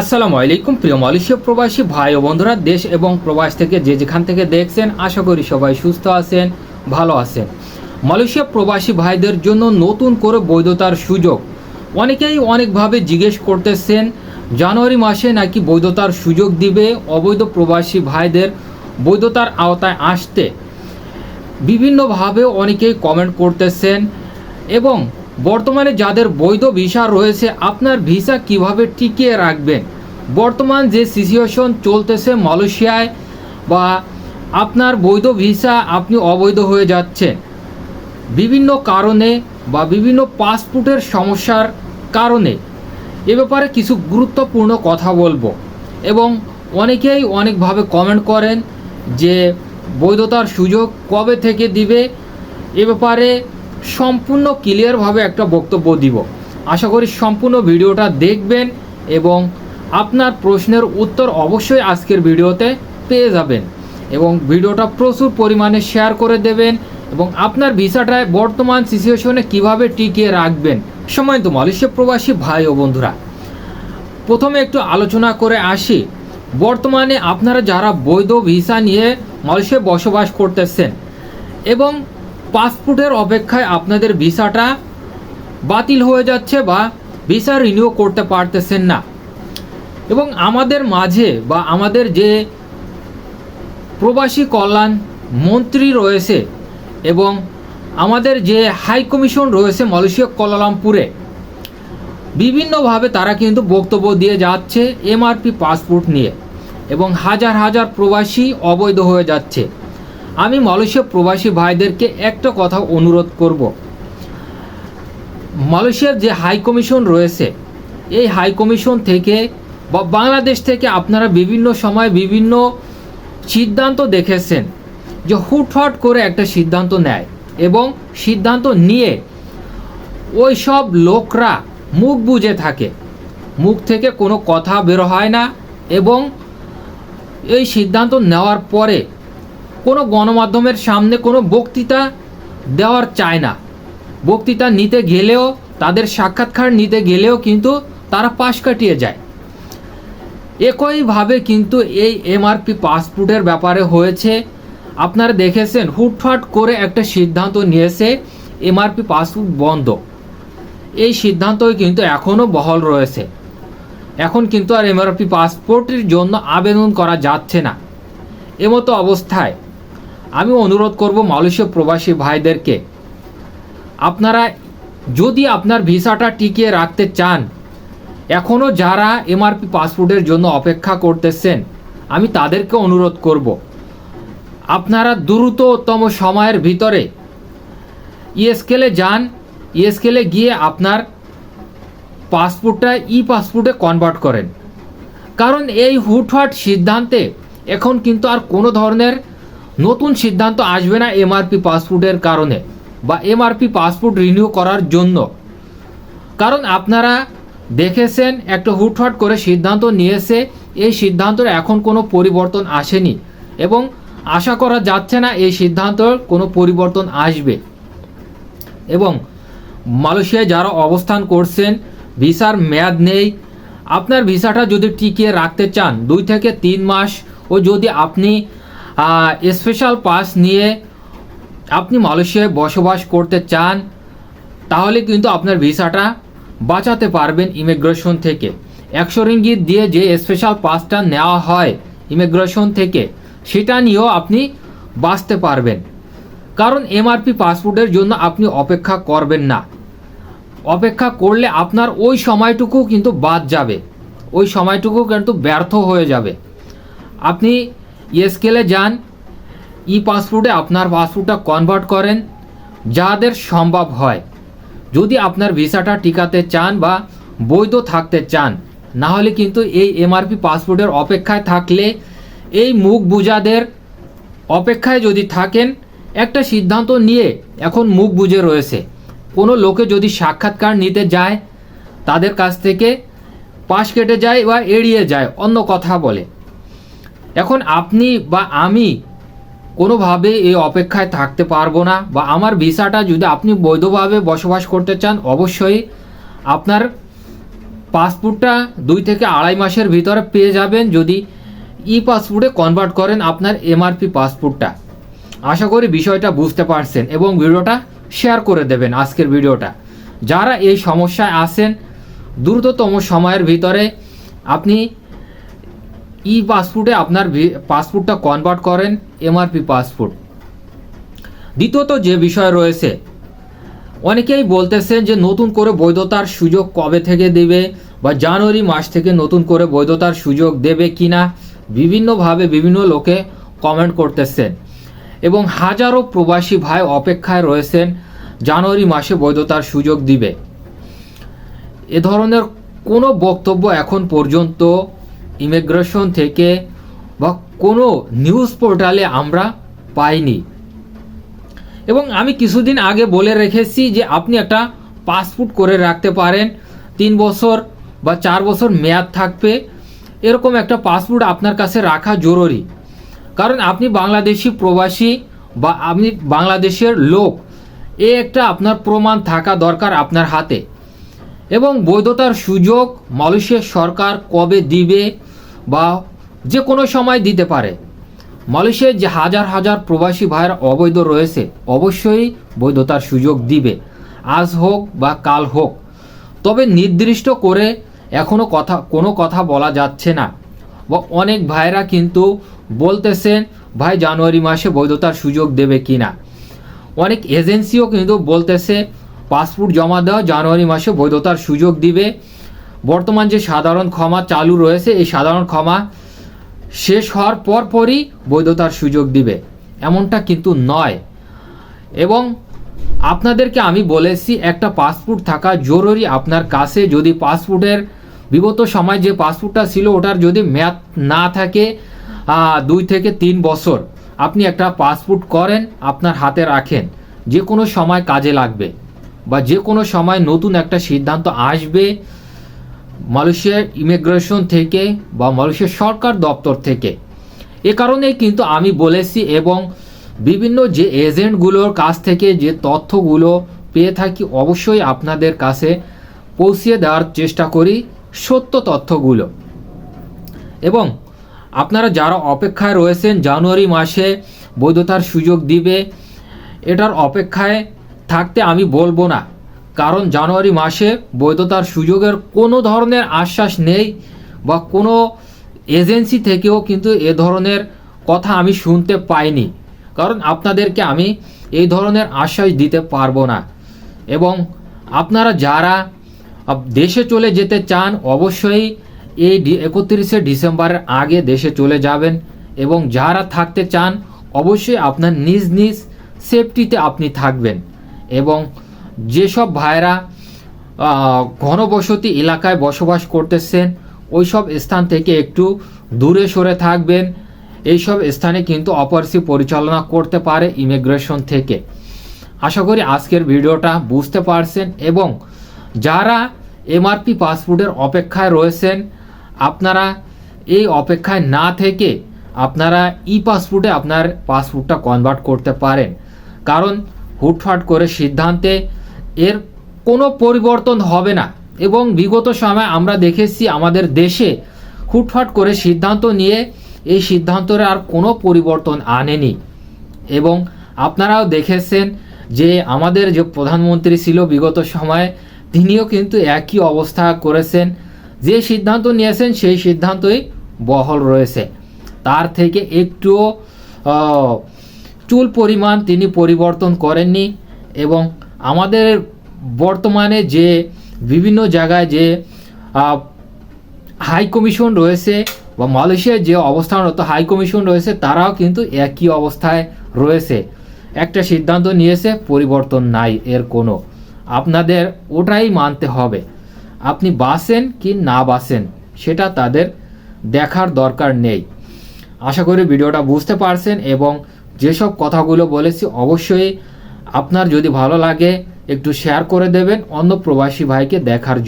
আসসালামু আলাইকুম, প্রিয় মালয়েশিয়া প্রবাসী ভাই ও বন্ধুরা, দেশ এবং প্রবাস থেকে যে যেখান থেকে দেখছেন, আশা করি সবাই সুস্থ আছেন, ভালো আছেন। মালয়েশিয়া প্রবাসী ভাইদের জন্য নতুন করে বৈধতার সুযোগ। অনেকেই অনেকভাবে জিজ্ঞেস করতেছেন, জানুয়ারি মাসে নাকি বৈধতার সুযোগ দিবে অবৈধ প্রবাসী ভাইদের বৈধতার আওতায় আসতে। বিভিন্নভাবে অনেকেই কমেন্ট করতেছেন এবং বর্তমানে যাদের বৈধ ভিসা রয়েছে, আপনার ভিসা কীভাবে টিকিয়ে রাখবেন? বর্তমান যে সিচুয়েশন চলতেছে মালয়েশিয়ায় বা আপনার বৈধ ভিসা আপনি অবৈধ হয়ে যাচ্ছেন বিভিন্ন কারণে বা বিভিন্ন পাসপোর্টের সমস্যার কারণে। এ ব্যাপারে কিছু গুরুত্বপূর্ণ কথা বলব এবং অনেকেই অনেকভাবে কমেন্ট করেন যে বৈধতার সুযোগ কবে থেকে দিবে? এ ব্যাপারে সম্পূর্ণ ক্লিয়ারভাবে একটা বক্তব্য দিব। আশা করি সম্পূর্ণ ভিডিওটা দেখবেন এবং আপনার প্রশ্নের উত্তর অবশ্যই আজকের ভিডিওতে পেয়ে যাবেন এবং ভিডিওটা প্রচুর পরিমাণে শেয়ার করে দেবেন এবং আপনার ভিসাটায় বর্তমান সিচুয়েশনে কীভাবে টিকিয়ে রাখবেন সময় তো মালয়েশিয়া প্রবাসী ভাই ও বন্ধুরা। প্রথমে একটু আলোচনা করে আসি। বর্তমানে আপনারা যারা বৈধ ভিসা নিয়ে মালয়েশিয়ায় বসবাস করতেছেন এবং পাসপোর্টের অপেক্ষায় আপনাদের ভিসাটা বাতিল হয়ে যাচ্ছে বা ভিসা রিনিউ করতে পারতেছেন না। এবং আমাদের মাঝে বা আমাদের যে প্রবাসী কল্যাণ মন্ত্রী রয়েছে এবং আমাদের যে হাই কমিশন রয়েছে মালয়েশিয়া কোলালামপুরে বিভিন্নভাবে তারা কিন্তু বক্তব্য দিয়ে যাচ্ছে এমআরপি পাসপোর্ট নিয়ে এবং হাজার হাজার প্রবাসী অবৈধ হয়ে যাচ্ছে। আমি মালয়েশিয়া প্রবাসী ভাইদেরকে একটা কথা অনুরোধ করব। মালয়েশিয়ার যে হাই কমিশন রয়েছে, এই হাই কমিশন থেকে বা বাংলাদেশ থেকে আপনারা বিভিন্ন সময় বিভিন্ন সিদ্ধান্ত দেখেছেন যে হুটহাট করে একটা সিদ্ধান্ত নেয় এবং সিদ্ধান্ত নিয়ে ওই সব লোকরা মুখ বুজে থাকে। মুখ থেকে কোনো কথা বের হয় না এবং এই সিদ্ধান্ত নেওয়ার পরে কোনো গণমাধ্যমের সামনে কোনো বক্তৃতা দেওয়ার চায় না। বক্তৃতা নিতে গেলেও, তাদের সাক্ষাৎকার নিতে গেলেও কিন্তু তারা পাশ কাটিয়ে যায়। একইভাবে কিন্তু এই এমআরপি পাসপোর্টের ব্যাপারে হয়েছে। আপনারা দেখেছেন হুটফাট করে একটা সিদ্ধান্ত নিয়েছে, এমআরপি পাসপোর্ট বন্ধ। এই সিদ্ধান্তই কিন্তু এখনও বহল রয়েছে। এখন কিন্তু আর এমআরপি পাসপোর্টের জন্য আবেদন করা যাচ্ছে না। এমতো অবস্থায় আমি অনুরোধ করব মালয়েশীয় প্রবাসী ভাইদেরকে, আপনারা যদি আপনার ভিসাটা টিকিয়ে রাখতে চান এখনও যারা এমআরপি পাসপোর্টের জন্য অপেক্ষা করতেছেন, আমি তাদেরকে অনুরোধ করব, আপনারা দ্রুততম সময়ের ভিতরে ইএসকেলে যান ইএসকেলে গিয়ে আপনার পাসপোর্টটা ই পাসপোর্টে কনভার্ট করেন। কারণ এই হুটহাট সিদ্ধান্তে এখন কিন্তু আর কোনো ধরনের নতুন সিদ্ধান্ত আসবে না এমআরপি পাসপোর্টের কারণে বা এমআরপি পাসপোর্ট রিনিউ করার জন্য। কারণ আপনারা দেখেছেন, একটা হুটহাট করে সিদ্ধান্ত নিয়েছে, এই সিদ্ধান্তের এখন কোনো পরিবর্তন আসেনি এবং আশা করা যাচ্ছে না এই সিদ্ধান্তর কোনো পরিবর্তন আসবে। এবং মালয়েশিয়ায় যারা অবস্থান করছেন, ভিসার মেয়াদ নেই। আপনার ভিসাটা যদি টিকিয়ে রাখতে চান, দুই থেকে তিন মাস, ও যদি আপনি স্পেশাল পাস নিয়ে আপনি মালয়েশিয়ায় বসবাস করতে চান, তাহলে কিন্তু আপনার ভিসাটা বাঁচাতে পারবেন ইমিগ্রেশন থেকে। একশো রিঙ্গিত দিয়ে যে স্পেশাল পাসটা নেওয়া হয় ইমিগ্রেশন থেকে, সেটা নিয়েও আপনি বাঁচতে পারবেন। কারণ এমআরপি পাসপোর্টের জন্য আপনি অপেক্ষা করবেন না। অপেক্ষা করলে আপনার ওই সময়টুকু কিন্তু বাদ যাবে। ওই সময়টুকু কিন্তু ব্যর্থ হয়ে যাবে। আপনি ইএসকেলে যান। ই পাসপোর্টে আপনার পাসপোর্টটা কনভার্ট করেন, যাদের সম্ভব হয়। যদি আপনার ভিসাটা টিকাতে চান বা বৈধ থাকতে চান, না হলে কিন্তু এই এমআরপি পাসপোর্টের অপেক্ষায় থাকলে এই মুখ বুজাদের অপেক্ষায় যদি থাকেন, একটা সিদ্ধান্ত নিয়ে এখন মুখ বুজে রয়েছে। কোনো লোকে যদি সাক্ষাৎকার নিতে যায়, তাদের কাছ থেকে পাশ কেটে যায় বা এড়িয়ে যায়, অন্য কথা বলে। এখন আপনি বা আমি কোনোভাবে এই অপেক্ষায় থাকতে পারব না, বা আমার ভিসাটা যদি আপনি বৈধভাবে বসবাস করতে চান, অবশ্যই আপনার পাসপোর্টটা দুই থেকে আড়াই মাসের ভিতরে পেয়ে যাবেন যদি ই পাসপোর্টে কনভার্ট করেন আপনার এমআরপি পাসপোর্টটা। আশা করি বিষয়টা বুঝতে পারছেন এবং ভিডিওটা শেয়ার করে দেবেন আজকের ভিডিওটা। যারা এই সমস্যায় আছেন, দ্রুততম সময়ের ভিতরে আপনি ই পাসপোর্টে আপনার পাসপোর্টটা কনভার্ট করেন এমআরপি পাসপোর্ট। দ্বিতীয়ত যে বিষয় রয়েছে, অনেকেই বলতেছেন যে নতুন করে বৈধতার সুযোগ কবে থেকে দেবে বা জানুয়ারি মাস থেকে নতুন করে বৈধতার সুযোগ দেবে কি না বিভিন্নভাবে বিভিন্ন লোকে কমেন্ট করতেছেন। এবং হাজারো প্রবাসী ভাই অপেক্ষায় রয়েছেন, জানুয়ারি মাসে বৈধতার সুযোগ দিবে। এ ধরনের কোনো বক্তব্য এখন পর্যন্ত ইমিগ্রেশন থেকে বা কোনো নিউজ পোর্টালে আমরা পাইনি। এবং আমি কিছুদিন আগে বলে রেখেছি যে আপনি একটা পাসপোর্ট করে রাখতে পারেন, তিন বছর বা চার বছর মেয়াদ থাকবে। এরকম একটা পাসপোর্ট আপনার কাছে রাখা জরুরি। কারণ আপনি বাংলাদেশি প্রবাসী বা আপনি বাংলাদেশের লোক, এ একটা আপনার প্রমাণ থাকা দরকার আপনার হাতে। এবং বৈধতার সুযোগ মালয়েশিয়ার সরকার কবে দিবে বা যে কোনো সময় দিতে পারে। মালয়েশিয়ার যে হাজার হাজার প্রবাসী ভাইয়ের অবৈধ রয়েছে, অবশ্যই বৈধতার সুযোগ দিবে। আজ হোক বা কাল হোক। তবে নির্দিষ্ট করে এখনও কথা, কোনো কথা বলা যাচ্ছে না। বা অনেক ভাইরা কিন্তু বলতেছেন, ভাই, জানুয়ারি মাসে বৈধতার সুযোগ দেবে কিনা অনেক এজেন্সিও কিন্তু বলতেছে, পাসপোর্ট জমা দেওয়া জানুয়ারি মাসে বৈধতার সুযোগ দিবে। বর্তমান যে সাধারণ ক্ষমা চালু রয়েছে, এই সাধারণ ক্ষমা শেষ হওয়ার পর পরই বৈধতার সুযোগ দিবে। এমনটা কিন্তু নয়। এবং আপনাদেরকে আমি বলেছি, একটা পাসপোর্ট থাকা জরুরি আপনার কাছে। যদি পাসপোর্টের বিগত সময় যে পাসপোর্টটা ছিল, ওটার যদি মেয়াদ না থাকে দুই থেকে তিন বছর, আপনি একটা পাসপোর্ট করেন, আপনার হাতে রাখেন। যে কোনো সময় কাজে লাগবে বা যে কোনো সময় নতুন একটা সিদ্ধান্ত আসবে মালয়েশিয়ার ইমিগ্রেশন থেকে বা মালয়েশিয়ার সরকার দপ্তর থেকে। এ কারণেই কিন্তু আমি বলেছি এবং বিভিন্ন যে এজেন্টগুলোর কাছ থেকে যে তথ্যগুলো পেয়ে থাকি অবশ্যই আপনাদের কাছে পৌঁছিয়ে দেওয়ার চেষ্টা করি সত্য তথ্যগুলো। এবং আপনারা যারা অপেক্ষায় রয়েছেন জানুয়ারি মাসে বৈধতার সুযোগ দিবে, এটার অপেক্ষায় থাকতে আমি বলব না। কারণ জানুয়ারি মাসে বৈধতার সুযোগের কোনো ধরনের আশ্বাস নেই বা কোনো এজেন্সি থেকেও কিন্তু এ ধরনের কথা আমি শুনতে পাইনি। কারণ আপনাদেরকে আমি এই ধরনের আশ্বাস দিতে পারব না। এবং আপনারা যারা দেশে চলে যেতে চান, অবশ্যই এই একত্রিশে ডিসেম্বরের আগে দেশে চলে যাবেন এবং যারা থাকতে চান, অবশ্যই আপনার নিজ নিজ সেফটিতে আপনি থাকবেন। এবং যেসব ভাইরা ঘনবসতি এলাকায় বসবাস করতেছেন, ওইসব স্থান থেকে একটু দূরে সরে থাকবেন। এইসব স্থানে কিন্তু অপারেসি পরিচালনা করতে পারে ইমিগ্রেশন থেকে। আশা করি আজকের ভিডিওটা বুঝতে পারছেন এবং যারা এমআরপি পাসপোর্টের অপেক্ষায় রয়েছেন, আপনারা এই অপেক্ষায় না থেকে আপনারা ই পাসপোর্টে আপনার পাসপোর্টটা কনভার্ট করতে পারেন। কারণ হুটফাট করে সিদ্ধান্তে এর কোনো পরিবর্তন হবে না। এবং বিগত সময় আমরা দেখেছি আমাদের দেশে হুটফাট করে সিদ্ধান্ত নিয়ে এই সিদ্ধান্তের আর কোনো পরিবর্তন আনেনি। এবং আপনারাও দেখেছেন যে আমাদের যে প্রধানমন্ত্রী ছিল বিগত সময়ে, তিনিও কিন্তু একই অবস্থা করেছেন। যে সিদ্ধান্ত নিয়েছেন সেই সিদ্ধান্তই বহল রয়েছে। তার থেকে একটুও চুল পরিমাণ তিনি পরিবর্তন করেননি এবং আমাদের বর্তমানে যে বিভিন্ন জায়গায় যে হাই কমিশন রয়েছে বা মালয়েশিয়ার যে অবস্থানরত হাই কমিশন রয়েছে, তারাও কিন্তু একই অবস্থায় রয়েছে। একটা সিদ্ধান্ত নিয়েছে, পরিবর্তন নাই এর কোনো। আপনাদের ওটাই মানতে হবে। আপনি বাসেন কি না বাসেন, সেটা তাদের দেখার দরকার নেই। আশা করি ভিডিওটা বুঝতে পারছেন এবং যেসব কথাগুলো বলেছি, অবশ্যই আপনার যদি ভালো লাগে একটু শেয়ার করে দেবেন অন্য প্রবাসী ভাইকে দেখার